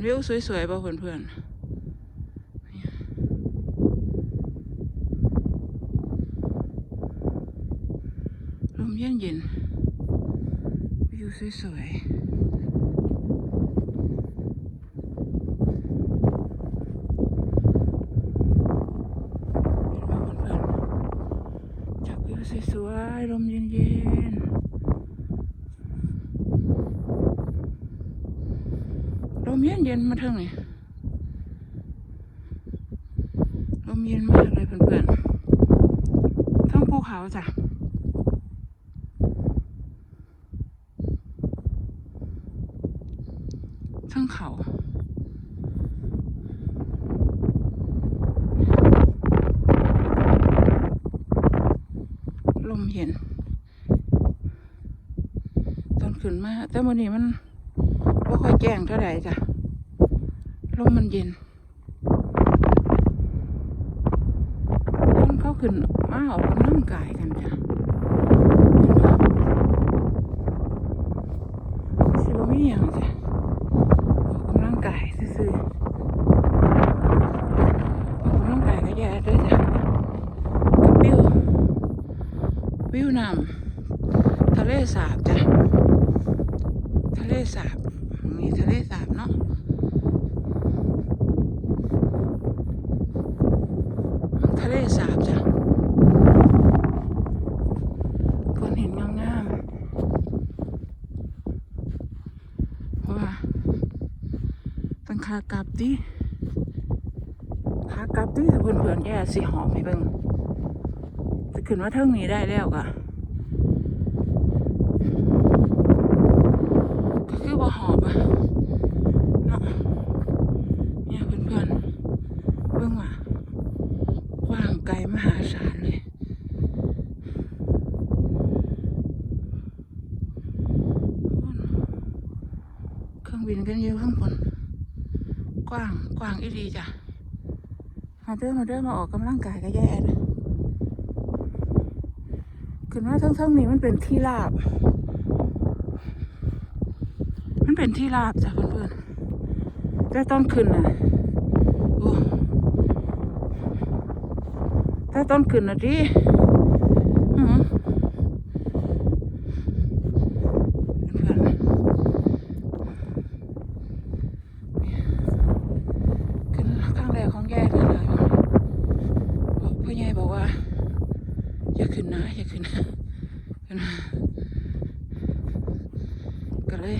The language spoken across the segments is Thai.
นวิวสวยๆป่ะเพื่อนๆลมเย็นเย็นๆวิวสวยๆเห็นป่ะเพื่อนๆจากวิวสวยๆลมเย็นๆ เย็นเย็นมาเทิงนี่ลมเย็นมากเลยเพื่อนๆทั้งภูเขาจ้ะทั้งเขาลมเย็น ตอนขึ้นมา แต่วันนี้มันบ่ค่อยแจ้งเท่าไหร่จ้ะ ลมมันเย็นคนเขาขึ้นมาออกกำลังกายกันจ้ะสิบ่มีหยังจ้ะออกกำลังกายซื่อออกกำลังกายก็แย่ด้วยจ้ะวิววิวน้ำทะเลสาบจ้ะทะเลสาบ มีทะเลสาบเนาะ ทะ เลสาบจ้ะคนเห็นงามๆเพราะว่าตั้งขากลับดิขากลับดิถ้าเพื่อนๆแย่สิหอมให้เบิ่งจะขึ้นว่าเทิงนี้ได้แล้วกะก็คือบ่หอบอะเนาะเนี่ยเพื่อนๆเบิ่งว่ากว้างไกลมหาศาลเลย เครื่องบินกันอยู่ข้างบน กว้างกว้างอีดีจ้ะ มาเด้อมาเด้อมาออกกำลังกายก็แย่นะขึ้นว่าทั้งๆนี้มันเป็นที่ราบ มันเป็นที่ราบจ้ะเพื่อนๆแต่ต้นขึ้นน่ะโอ้แต่ต้นขึ้นน่ะดิอือหือเพื่อนๆขึ้นข้างแรกของแย่นั่นเลยพ่อใหญ่บอกว่า อย่า ขึ้นนะอย่าขึ้นนะขึ้นนะก็เลย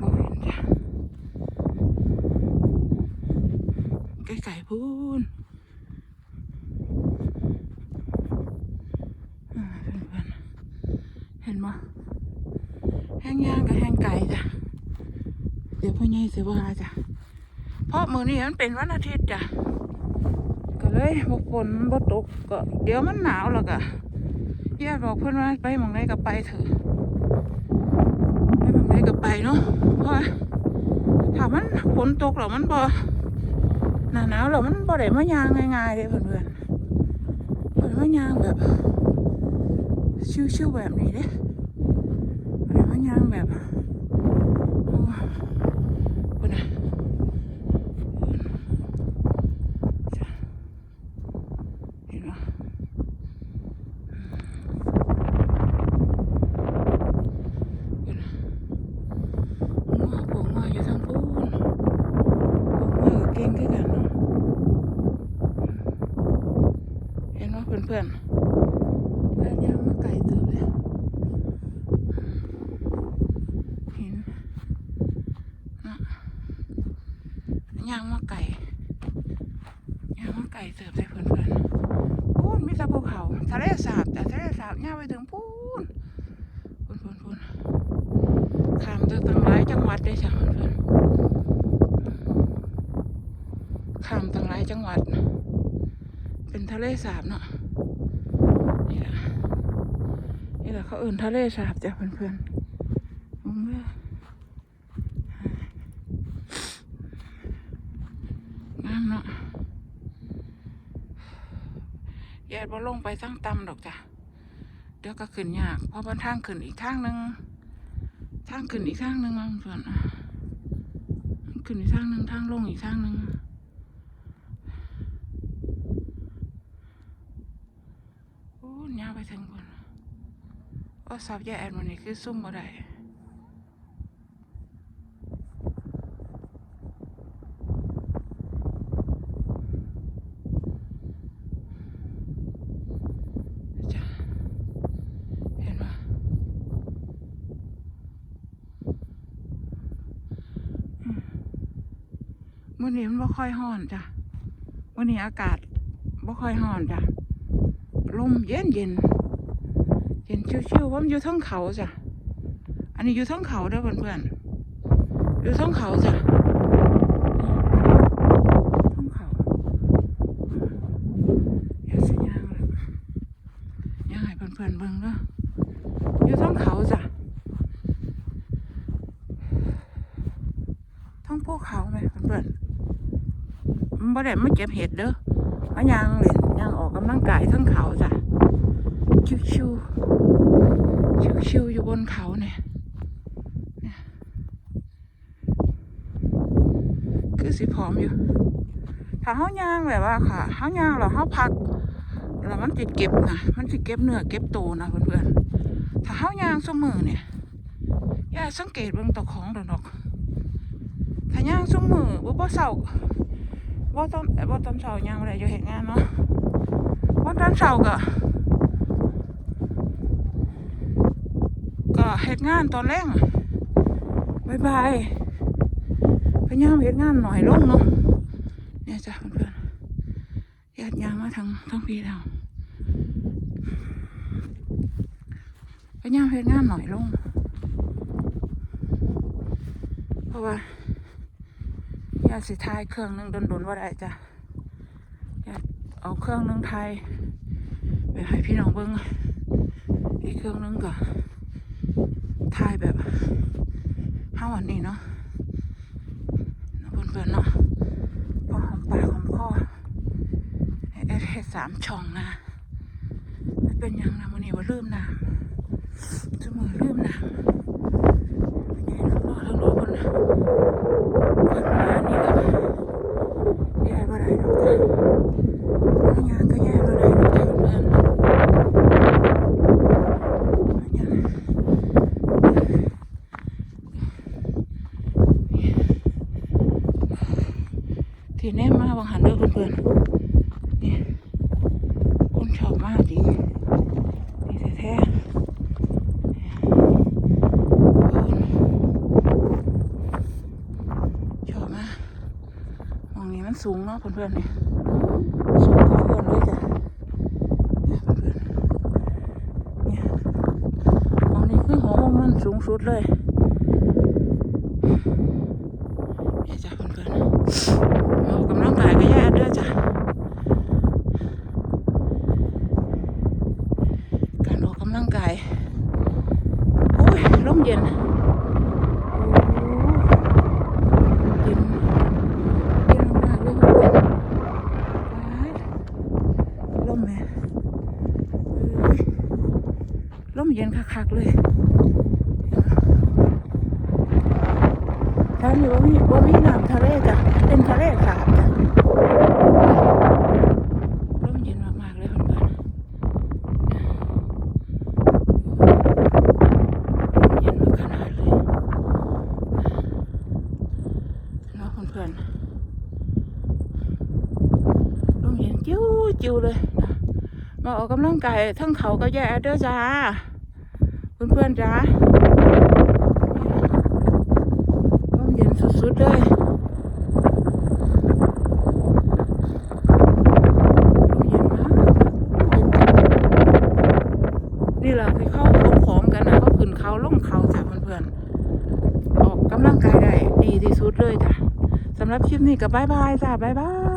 บ่เห็นจ้ะไก่ๆพูนอ่าเพื่อนๆเห็นมั้แห้งย่างกับแห้งไก่จ้ะ เดี๋ยวพ่อใหญ่สิว่าจ้ะ เพราะมือนี้มันเป็นวันอาทิตย์จ้ะ ก็เลยบกฝนบ่ตกก็เดี๋ยวมันหนาวแล้วก็ย่าบอกเพื่อนว่าไปมองไหนก็ไปเถอะไปมองไหนก็ไปเนาะเพราะถ้ามันฝนตกแล้วมันบ่หนาหนาวแล้วมันบ่ได้มายางง่ายๆเลยเพื่อนๆบ่ได้มายางแบบชิวๆแบบนี้เด้บ่ได้มา ยางแบบโอ้เพิ่นน่ะจ้ะเห็นบ่งัวพวกงัวอยู่ทางพูนพวกงัวก็เก่งคือกันเนาะเห็นว่าเพื่อนๆเพื่อนย่างมาไก่เติบเลยเห็นนะ ย่างมาไก่ย่างมาไก่เติบเลยเพื่อนๆพูนมีแต่ภูเขาทะเลสาบแต่ทะเลสาบย่างไปถึงพูนพูนพูนพูนข้ามตั้งหลายจังหวัดเลยจ้ะเพื่อนๆข้ามตั้งหลายจังหวัด เป็นทะเลสาบเนาะนี่แหละนี่แหละเขาเอื่นทะเลสาบจ้ะเพื่อนๆมองเด้อน้ำเนาะ ดบ่ลงไปทั้งต่ำดอกจ้ะเดี๋ยวก็ขึ้นยากเพราะมันทางขึ้นอีกทางหนึ่งทางขึ้นอีกทางหนึ่งอะเพื่อนขึ้นอีกทางหนึ่งทางลงอีกทางหนึ่งโอ้ยาวไปถึงคนว่าสับยาแอนวันนี้คือซุ่มบ่ได้จ้ะเห็นปะ อืมมื่อนี้มันบ่ค่อยห้อนจ้ะมื่อนี้อากาศบ่ค่อยห้อนจ้ะลมเย็นเย็นเย็นชิวๆว่ามันอยู่ทั้งเขาจ้ะอันนี้อยู่ทั้งเขาเด้อเพื่อนๆอยู่ทั้งเขาจ้ะเทั้งเขายาสิย่างเลยย่างให้เพื่อนเบิ่งเด้ออยู่เทั้งเขาจ้ะ ทั้งพวกเขาไหมเพื่อนมันบ่ได้มาเก็บเห็ดเด้อมาย่างเล่นย่างออกกำลังกายทั้งเขาจ้ะชิวๆชิวๆอยู่บนเขาเนี่ยคือสิพร้อมอยู่ ถ้าเฮาย่างแบบว่าค่ะเฮาย่างแล้วเฮาพักแล้วมันสิเก็บนะมันสิเก็บเนื้อเก็บโตนะเพื่อนๆถ้าเฮาย่างซุมือเนี่ยอย่าสังเกตเบิ่งตะของดอก ดอกถ้าย่างซุมือบ่บ่เศร้าบ่ตอนบ่ตอนเช้าย่างบ่ได้อยู่เฮ็ดงานเนาะบ่ตอนเช้าก็ก็เฮ็ดงานตอนแรงบายบายพยายามเฮ็ดงานหน่อยลงเนาะเนี่ยจ้ะเพื่อนๆญาติยางมาทางทางพี่แล้วพยายามเฮ็ดงานหน่อยลงเพราะว่า ญาสิทายเครื่องหนึงโดนๆว่าได้จ้ะเอาเครื่องหนึงไทยไปให้พี่น้องเบิ่งอีกเครื่องหนึงก็ทายแบบห้าวันนี้เนาะเพื่อนๆเนาะพอหอมปากหอมคอให้แอดให้สามช่องนะเป็นยังนะมันนี่ว่าลืมน้ำจมือลืมน้ำเป็นไงน้องรอ ทั้งรอคนนะคนมานี่ก็แย่บ่ได้ดอกจ้ะน้องยก็แย่บ่ได้ดอกจ้ะเพื่อนๆน้องยที่แน่มาบางหันเด้อเพื่อนๆนี่คนชอบมากดีดีแท้ๆชอบ มากมองนี้มันสูงเนาะเพื่อนๆนี่สูงกว่าเพื่อนด้วยจ้ะเนี่ยเพื่อนๆเนี่ยมองนี้คือหัวมุมมันสูงสุดเลยจ้ะเพื่อนๆ ออกกำลังกายก็แย่ด้วยจ้ะ การออกกำลังกายโอ้ยร่มเย็นโอ้เย็น เย็นมากเลยเพื่อนร่มแม่เอ้ย ร่มเย็นคักๆเลยท่านอยู่ว่ามีว่ามีน้ำทะเลจ้ะเป็นทะเลสาบจ้ะร่มเย็นมากๆเลยเพื่อนๆเย็นมากขนาดเลยเนาะเพื่อนๆร่มเย็นจิ้วจิ้วเลย มาออกกำลังกายทั้งเขาก็แย่เด้อจ้าเพื่อนๆจ้าร่มเย็นสุดๆเลยเย็นมากเย็นจังนี่แหละคือเข้าลงพร้อมกันนะเขาขึ้นเขาลงเขาจ้ะเพื่อนๆออกกำลังกายได้ดีที่สุดเลยจ้ะสำหรับคลิปนี้ก็บายบายจ้ะบายบาย